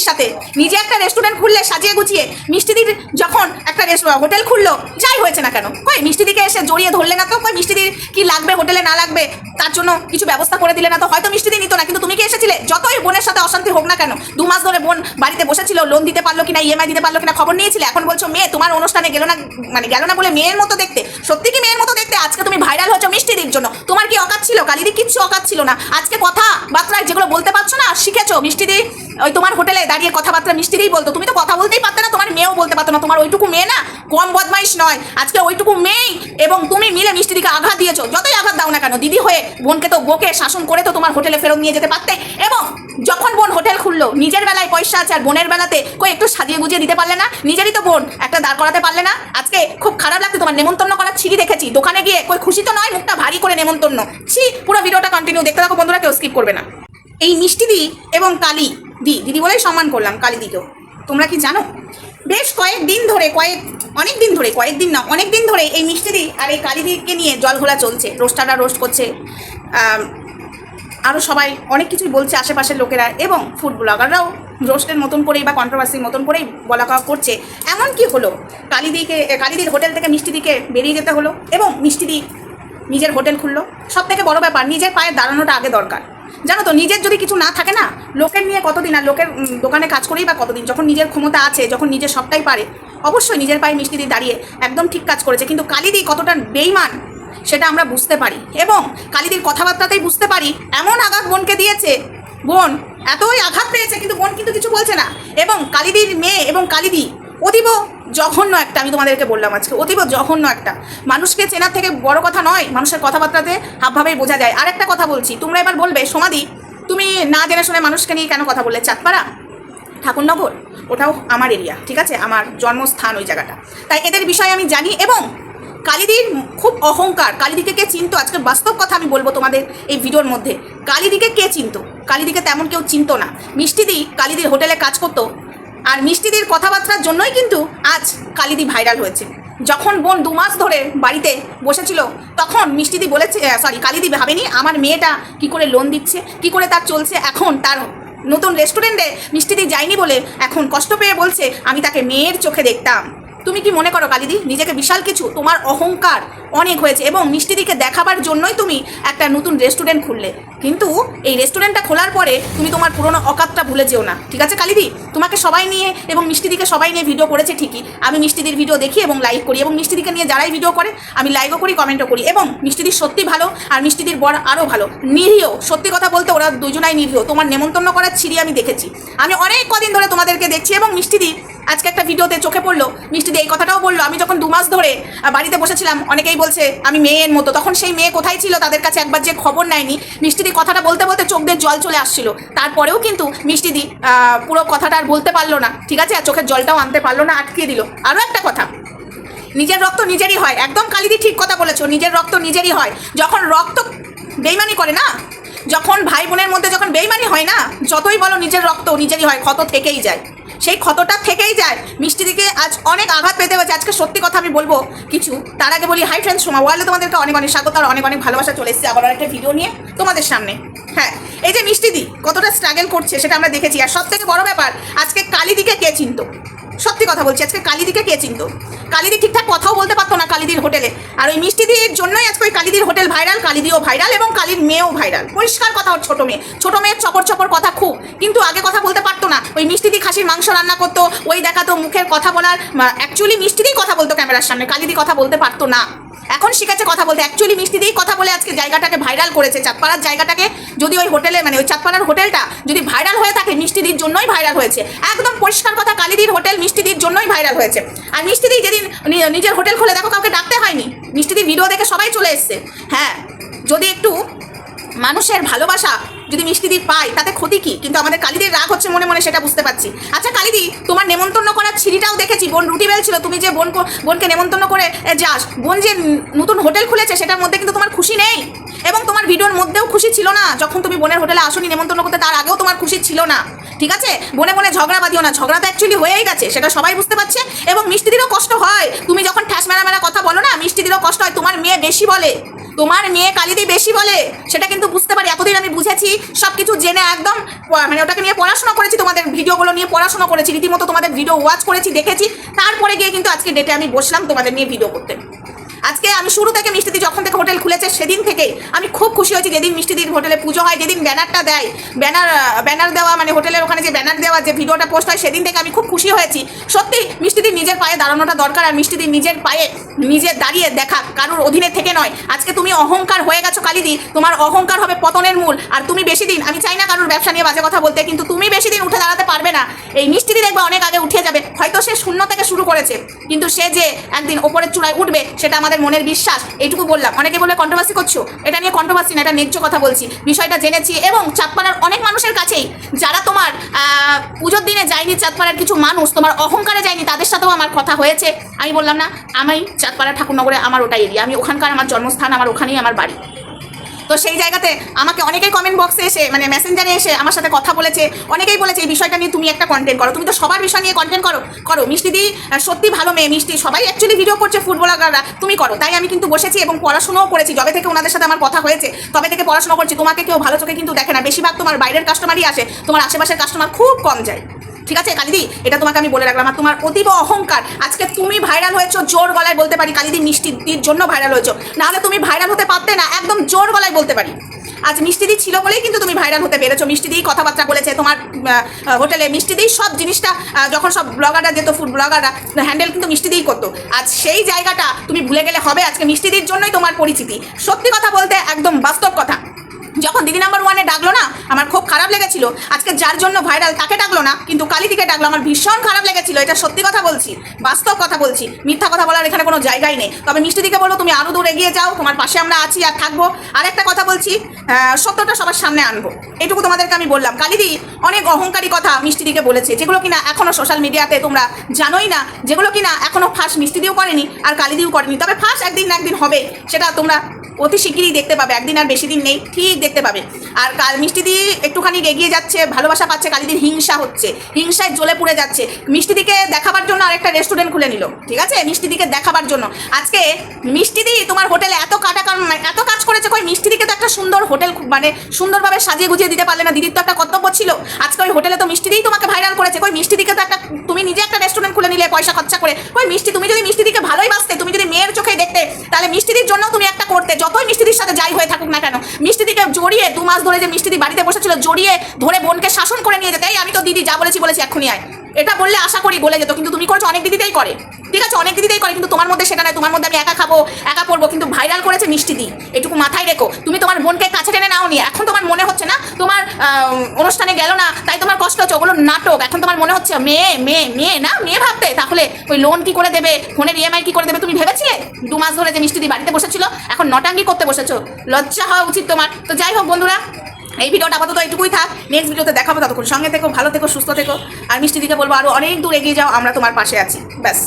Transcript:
মিষ্টিদির সাথে। নিজে একটা রেস্টুরেন্ট খুললে সাজিয়ে গুছিয়ে মিষ্টিদির যখন একটা হোটেল খুললো, যাই হয়েছে না কেন? কই, মিষ্টিদিকে এসে জড়িয়ে ধরলে না তো? কই, মিষ্টিদির কি লাগবে হোটেলে না লাগবে? তার জন্য কিছু ব্যবস্থা করে দিলে না তো হয়তো মিষ্টি দিয়ে নিত না। কিন্তু তুমি কি এসেছিলে? যতই বোনের সাথে অশান্তি হোক না কেন, দু মাস ধরে বোন বাড়িতে বসেছিল লোন দিতে পারল কিনা ইএমআই দিতে পারল কিনা খবর নিয়েছিলে? এখন বলছো, মেয়ে, তোমার অনুষ্ঠানে গেল না মানে গেল না বলে মেয়ের মতো দেখতে। সত্যি কি মেয়ের মতো দেখতে? আজকে তুমি ভাইরাল হচ্ছ মিষ্টিদির জন্য। তোমার কি অকাত ছিল? কালিদি কিচ্ছু অকাত ছিল না। আজকে কথা বার্তায় যেগুলো বলতে পারছ না, শিখেছো মিষ্টিদি, ওই তোমার হোটেলে দাঁড়িয়ে কথাবার্তা মিষ্টিদিই বলতো। তুমি তো কথা বলতেই পারতে না, তোমার মেয়েও বলতে পারতো না। তোমার ওইটুকু মেয়ে না, কম বদমাইশ নয়। আজকে ওইটুকু মেয়েই এবং তুমি মিলে মিষ্টি দিকে আঘাত দিয়েছ। যতই আঘাত দাও না কেন, দিদি হয়ে বোনকে তো বোকে শাসন করে তো তোমার হোটেলে ফেরত নিয়ে যেতে পারতে। এবং যখন বোন হোটেল খুললো, নিজের বেলায় পয়সা আছে আর বোনের বেলাতে কই একটু সাজিয়ে গুজিয়ে দিতে পারলে না? নিজেরই তো বোন একটা দাঁড় করাতে পারলে না? আজকে খুব খারাপ লাগছে তোমার নেমন্তন্ন করার ছিঁড়ি দেখেছি। দোকানে গিয়ে কই খুশি তো নয়, মুখটা ভারী করে নেমন্তন্ন। ছি, পুরো ভিডিওটা কন্টিনিউ দেখতে থাকো বন্ধুরা, কেউ স্কিপ করবে না। এই মিষ্টি দি এবং কালি দি, দিদি বলেই সম্মান করলাম কালি দিকেও। তোমরা কি জানো? বেশ কয়েক দিন ধরে, কয়েক, অনেক দিন ধরে, কয়েক দিন না, অনেক দিন ধরে এই মিষ্টি দি আর এই কালীদিকে নিয়ে জল ঘোলা চলছে, রোস্টাররা রোস্ট করছে। আরও সবাই অনেক কিছুই বলছে আশেপাশের লোকেরা এবং ফুড ব্লগাররাও রোস্টের মতন করেই বা কন্ট্রোভার্সির মতন করেই বলা কওয়া করছে। এমন কি হলো? কালীদিকে কালীদির হোটেল থেকে মিষ্টিদিকে বেরিয়ে যেতে হলো এবং মিষ্টিদি নিজের হোটেল খুললো। সব থেকে বড় ব্যাপার, নিজের পায়ে দাঁড়ানোটা আগে দরকার। জানো তো, নিজের যদি কিছু না থাকে না, লোকের নিয়ে কতদিন আর লোকের দোকানে কাজ করেই বা কতদিন? যখন নিজের ক্ষমতা আছে, যখন নিজের সবটাই পারে, অবশ্যই নিজের পায়ে মিষ্টিদি দাঁড়িয়ে একদম ঠিক কাজ করেছে। কিন্তু কালিদি কতটা বেইমান সেটা আমরা বুঝতে পারি। এবং কালিদির কথাবার্তাতেই বুঝতে পারি, এমন আঘাত বোনকে দিয়েছে। বোন এতই আঘাত পেয়েছে, কিন্তু বোন কিন্তু কিছু বলছে না। এবং কালিদির মেয়ে এবং কালিদি, অতীব জঘন্য একটা, আমি তোমাদেরকে বললাম আজকে, অতীব জঘন্য একটা। মানুষকে চেনার থেকে বড় কথা নয়, মানুষের কথাবার্তাতে হাবভাবেই বোঝা যায়। আর একটা কথা বলছি, তোমরা এবার বলবে সমাধি তুমি না জেনে শুনে মানুষকে নিয়ে কেন কথা বললে? চাঁদপাড়া? ঠাকুরনগর? ওটাও আমার এরিয়া ঠিক আছে? আমার জন্মস্থান ওই জায়গাটা। তাই এদের বিষয়ে আমি জানি এবং কালিদির খুব অহংকার, কালিদিকে কে চিনতো? আজকে বাস্তব কথা আমি বলব তোমাদের এই ভিডিওর মধ্যে। কালিদিকে কে চিনতো? কালিদিকে তেমন কেউ চিনতো না। মিষ্টিদি কালিদির হোটেলে কাজ করতো আর মিষ্টিদের কথাবার্তার জন্যই কিন্তু আজ কালিদি ভাইরাল হয়েছে। যখন বোন দু মাস ধরে বাড়িতে বসেছিল, তখন মিষ্টিদি বলেছে সরি কালিদি ভাবেনি, আমার মেয়েটা কি করে লোন দিচ্ছে, কি করে তার চলছে, এখন তার নতুন রেস্টুরেন্টে মিষ্টিদি যায়নি বলে এখন কষ্ট পেয়ে বলছে, আমি তাকে মেয়ের চোখে দেখতাম। তুমি কি মনে করো কালিদি, নিজেকে বিশাল কিছু, তোমার অহংকার অনেক হয়েছে এবং মিষ্টিদিকে দেখাবার জন্যই তুমি একটা নতুন রেস্টুরেন্ট খুললে। কিন্তু এই রেস্টুরেন্টটা খোলার পরে তুমি তোমার পুরনো অকাতটা ভুলে যেও না। ঠিক আছে কালিদি? তোমাকে সবাই নিয়ে এবং মিষ্টিদিকে সবাই নিয়ে ভিডিও করেছে ঠিকই। আমি মিষ্টিদির ভিডিও দেখি এবং লাইক করি এবং মিষ্টিদিকে নিয়ে যারাই ভিডিও করে, আমি লাইকও করি কমেন্টও করি এবং মিষ্টিদির সত্যি ভালো আর মিষ্টিদির বর আরও ভালো। নিরীহ, সত্যি কথা বলতে ওরা দুজনাই নিরীহ। তোমার নেমন্তন্ন করার ছিঁড়ি আমি দেখেছি। আমি অনেক কদিন ধরে তোমাদেরকে দেখছি এবং মিষ্টিদি আজকে একটা ভিডিওতে চোখে পড়ল, মিষ্টিদি এই কথাটাও বলল, আমি যখন দু মাস ধরে বাড়িতে বসেছিলাম, অনেকেই বলছে, আমি মেয়ের মতো। তখন সেই মেয়ে কোথায় ছিল, তাদের কাছে একবার যে খবর নেয়নি, মিষ্টিদি কথাটা বলতে বলতে চোখ দিয়ে জল চলে আসছিল। তারপরেও কিন্তু মিষ্টিদি পুরো কথাটা আর বলতে পারল না। ঠিক আছে? আর চোখের জলটাও আনতে পারল না আটকে দিল। আরও একটা কথা, নিজের রক্ত নিজেরই হয়। একদম কালিদি ঠিক কথা বলেছ, নিজের রক্ত নিজেরই হয়। যখন রক্ত বেইমানি করে না, যখন ভাই বোনের মধ্যে যখন বেইমানি হয় না, যতই বলো নিজের রক্ত নিজেরই হয়, ক্ষত থেকেই যায়। সেই ক্ষতটা থেকেই যায়। মিষ্টি দিকে আজ অনেক আঘাত পেতে হয়েছে। আজকে সত্যি কথা আমি বলব, কিছু। তার আগে বলি হাই ফ্রেন্ডস সোমা ওয়ালে তোমাদেরকে অনেক অনেক স্বাগত আর অনেক অনেক ভালোবাসা চলে এসেছে। আবার একটা ভিডিও নিয়ে তোমাদের সামনে। হ্যাঁ এই যে মিষ্টি মিষ্টিদি কতটা স্ট্রাগল করছে সেটা আমরা দেখেছি। আর সব থেকে বড় ব্যাপার, আজকে কালিদিকে কে চিনতো? সত্যি কথা বলছি, আজকে কালিদিকে কে চিনত? কালিদি ঠিকঠাক কথাও বলতে পারতো না কালিদির হোটেলে। আর ওই মিষ্টি দির জন্যই আজকে ওই কালিদির হোটেল ভাইরাল, কালিদিও ভাইরাল এবং কালির মেয়েও ভাইরাল। পরিষ্কার কথা ওর ছোটো মেয়ে। ছোটো মেয়ের চপর চপর কথা খুব, কিন্তু আগে কথা বলতে পারতো না। ওই মিষ্টিদি খাসির মাংস রান্না করতো, ওই দেখাতো মুখের কথা বলার অ্যাকচুয়ালি মিষ্টিদিই কথা বলতো ক্যামেরার সামনে, কালিদি কথা বলতে পারতো না। এখন শিখেছে কথা বলতে। অ্যাকচুয়ালি মিষ্টি দিয়েই কথা বলে আজকে জায়গাটাকে ভাইরাল করেছে। চাঁদপাড়ার জায়গাটাকে যদি ওই হোটেলে মানে ওই চাঁদপাড়ার হোটেলটা যদি ভাইরাল হয়ে থাকে মিষ্টিদির জন্যই ভাইরাল হয়েছে। একদম পরিষ্কার কথা, কালিদির হোটেল মিষ্টিদির জন্যই ভাইরাল হয়েছে। আর মিষ্টিদি যেদিন নিজের হোটেল খুলে, দেখো কাউকে ডাকতে হয়নি। মিষ্টিদির ভিডিও দেখে সবাই চলে এসছে। হ্যাঁ যদি একটু মানুষের ভালোবাসা যদি মিষ্টিদির পাই, তাতে ক্ষতি কি? কিন্তু আমাদের কালিদির রাগ হচ্ছে মনে মনে, সেটা বুঝতে পারছি। আচ্ছা কালিদি, তোমার নেমন্তন্ন করার ছিঁড়িটাও দেখেছি। বোন রুটি বেলছিল, তুমি যে বোন বোনকে নেমন্তন্ন করে যাস। বোন যে নতুন হোটেল খুলেছে, সেটার মধ্যে কিন্তু তোমার খুশি নেই। এবং তোমার ভিডিওর মধ্যেও খুশি ছিল না। যখন তুমি বোনের হোটেলে আসনি নেমন্তন্ন করতে, তার আগেও তোমার খুশি ছিল না। ঠিক আছে? বনে বনে ঝগড়া বাঁধিও না। ঝগড়া তো অ্যাকচুয়ালি হয়েই গেছে, সেটা সবাই বুঝতে পারছে। এবং মিষ্টিদিরও কষ্ট হয়। তুমি যখন ঠ্যাস মেরা মেরা কথা বলো না মিষ্টিদিরও কষ্ট হয়। তোমার মেয়ে বেশি বলে। তোমার মেয়ে কালিদি বেশি বলে। সেটা কিন্তু বুঝতে বুঝেছি সব কিছু জেনে একদম মানে ওটাকে নিয়ে পড়াশোনা করেছি, তোমাদের ভিডিওগুলো নিয়ে পড়াশোনা করেছি, রীতিমতো তোমাদের ভিডিও ওয়াচ করেছি, দেখেছি। তারপরে গিয়ে কিন্তু আজকে ডেটে আমি বসলাম তোমাদের নিয়ে ভিডিও করতে। আজকে আমি শুরু থেকে মিষ্টিদি যখন থেকে হোটেল খুলেছে, সেদিন থেকেই আমি খুব খুশি হয়েছি যেদিন মিষ্টি মিষ্টিদির হোটেলে পুজো হয়, যেদিন ব্যানারটা দেয়, ব্যানার ব্যানার দেওয়া মানে হোটেলের ওখানে যে ব্যানার দেওয়া, যে ভিডিওটা পোস্ট হয়, সেদিন থেকে আমি খুব খুশি হয়েছি। সত্যি মিষ্টিদির নিজের পায়ে দাঁড়ানোটা দরকার আর মিষ্টিদির নিজের পায়ে নিজে দাঁড়িয়ে দেখা কারোর অধীনে থেকে নয়। আজকে তুমি অহংকার হয়ে গেছো কালিদি, তোমার অহংকার হবে পতনের মূল আর তুমি বেশি দিন, আমি চাই না কারোর ব্যবসা নিয়ে বাজে কথা বলতে, কিন্তু তুমি বেশি দিন উঠে দাঁড়াতে পারবে না। এই মিষ্টি মিষ্টিদি দেখবে অনেক আগে উঠে যাবে, হয়তো সে শূন্য থেকে শুরু করেছে, কিন্তু সে যে একদিন ওপরের চূড়ায় উঠবে, সেটা আমাদের মনের বিশ্বাস এইটুকু বললাম। অনেকে বলে কন্ট্রোভার্সি করছ? এটা নিয়ে কন্ট্রোভার্সি না, এটা ন্যায্য কথা বলছি। বিষয়টা জেনেছি এবং চাঁদপাড়ার অনেক মানুষের কাছেই, যারা তোমার পুজোর দিনে যায়নি চাঁদপাড়ার কিছু মানুষ, তোমার অহংকারে যায়নি, তাদের সাথেও আমার কথা হয়েছে। আমি বললাম, না আমি চাঁদপাড়া ঠাকুরনগরে আমার ওটাই এরিয়া। আমি ওখানকার আমার জন্মস্থান, আমার ওখানেই আমার বাড়ি। তো সেই জায়গাতে আমাকে অনেকেই কমেন্ট বক্সে এসে মানে মেসেঞ্জারে এসে আমার সাথে কথা বলেছে, অনেকেই বলেছে, এই বিষয়টা নিয়ে তুমি একটা কন্টেন্ট করো। তুমি তো সবার বিষয় নিয়ে কন্টেন্ট করো করো। মিষ্টি দি সত্যি ভালো মেয়ে, মিষ্টি। সবাই অ্যাকচুয়ালি ভিডিও করছে ফুটবলাররা তুমি করো। তাই আমি কিন্তু বসেছি এবং পড়াশোনাও করেছি। যবে থেকে ওনাদের সাথে আমার কথা হয়েছে, তবে থেকে পড়াশোনা করছি। তোমাকে কেউ ভালো চোখে কিন্তু দেখে না। বেশিরভাগ তোমার বাইরের কাস্টমারই আসে। তোমার আশেপাশের কাস্টমার খুব কম যায়। ঠিক আছে, কালিদি? এটা তোমাকে আমি বলে রাখলাম। আর তোমার অতীব অহংকার, আজকে তুমি ভাইরাল হয়েছো, জোর গলায় বলতে পারি, কালিদি মিষ্টির জন্য ভাইরাল হয়েছো। নাহলে তুমি ভাইরাল হতে পারতে না, একদম জোর গলায় বলতে পারি। আজ মিষ্টিদি ছিল বলেই কিন্তু তুমি ভাইরাল হতে পেরেছ। মিষ্টিদি কথাবার্তা বলেছে, তোমার হোটেলে মিষ্টিদি সব জিনিসটা যখন সব ব্লগাররা যেত ফুড ব্লগাররা হ্যান্ডেল কিন্তু মিষ্টিদিই করতো। আজ সেই জায়গাটা তুমি ভুলে গেলে হবে, আজকে মিষ্টি মিষ্টিদির জন্যই তোমার পরিচিতি। সত্যি কথা বলতে একদম বাস্তব কথা। যখন দিদি নাম্বার ওয়ানে ডাকলো না, আমার খুব খারাপ লেগেছিল। আজকে যার জন্য ভাইরাল তাকে ডাকলো না, কিন্তু কালিদিকে ডাকলো, আমার ভীষণ খারাপ লেগেছিল, এটা সত্যি কথা বলছি, বাস্তব কথা বলছি, মিথ্যা কথা বলার এখানে কোনো জায়গাই নেই। তবে মিষ্টি দিকে বলো তুমি আরও দূর এগিয়ে যাও, তোমার পাশে আমরা আছি আর থাকব। আর একটা কথা বলছি সত্যটা সবার সামনে আনব, এটুকু তোমাদেরকে আমি বললাম। কালিদি অনেক অহংকারী কথা মিষ্টি দিকে বলেছে, যেগুলো কিনা এখনও সোশ্যাল মিডিয়াতে তোমরা জানোই না, যেগুলো কিনা এখনও ফার্স্ট মিষ্টি দিয়েও করেনি, আর কালিদিও করেনি। তবে ফার্স্ট একদিন না একদিন হবে, সেটা তোমরা অতি শিগগিরই দেখতে পাবে, একদিন আর বেশি দিন নেই, ঠিক দেখতে পাবে। আর কাল মিষ্টি দি একটুখানি এগিয়ে যাচ্ছে, ভালোবাসা পাচ্ছে কালিদির হিংসা হচ্ছে, হিংসায় জ্বলে পুড়ে যাচ্ছে। মিষ্টি দিকে দেখাবার জন্য আরেকটা রেস্টুরেন্ট খুলে নিল, ঠিক আছে? মিষ্টি দিকে দেখাবার জন্য। আজকে মিষ্টি দি তোমার হোটেলে এত কাটা এত কাজ করেছে, কই মিষ্টি দিকে তো একটা সুন্দর হোটেল মানে সুন্দরভাবে সাজিয়ে গুজিয়ে দিতে পারলে না, দিদির তো একটা কর্তব্য ছিল। আজকে ওই হোটেলে তো মিষ্টি দিই তোমাকে ভাইরাল করেছে, কই মিষ্টি দিকে তো একটা, তুমি নিজে একটা রেস্টুরেন্ট খুলে নিলে পয়সা খরচা করে। কই মিষ্টি, তুমি যদি মিষ্টি দিকে ভালোই বাসতে তুমি যদি মেয়ের চোখে দেখতে, তাহলে মিষ্টিদির জন্য তুমি একটা করতে, যতই মিষ্টিদির সাথে যাই হয়ে থাকুক না কেন, মিষ্টিদিকে জড়িয়ে দু মাস ধরে যে মিষ্টিদি বাড়িতে বসেছিল, জড়িয়ে ধরে বোনকে শাসন করে নিয়ে যেতে আমি তো দিদি, যা বলেছি বলেছি, এক্ষুনি আয়। এটা বললে আশা করি বলে যেত, কিন্তু তুমি করছ, অনেক দিদিতেই করে। ঠিক আছে, অনেক দিদিতেই করে, কিন্তু তোমার মধ্যে সেটা নয়, তোমার মধ্যে আমি একা খাব, একা পড়ব, কিন্তু ভাইরাল করেছে মিষ্টি দি। এটুকু মাথায় রেখো, তুমি তোমার বোনকে কাছে টেনে নাও নি এখন তোমার মনে হচ্ছে না, তোমার অনুষ্ঠানে গেল না, তাই তোমার কষ্ট হচ্ছে, ওগুলো নাটক, এখন তোমার মনে হচ্ছে, মেয়ে মেয়ে মেয়ে না, মেয়ে ভাবতে, তাহলে ওই লোন কি করে দেবে ফোনের ইএমআই কি করে দেবে, তুমি ভেবেছিলে? দু মাস ধরে যে মিষ্টি দি বাড়িতে বসেছিল, এখন নটাঙ্গি করতে বসেছো, লজ্জা হওয়া উচিত তোমার। তো যাই হোক বন্ধুরা, এই ভিডিওটা আপাতত এইটুকুই থাক নেক্সট ভিডিওতে দেখাবো ততক্ষণ। সঙ্গে থেকো, ভালো থেকো, সুস্থ থেকো, আর মিষ্টি দিকে বলব আরও অনেক দূর এগিয়ে যাও, আমরা তোমার পাশে আছি, ব্যাস।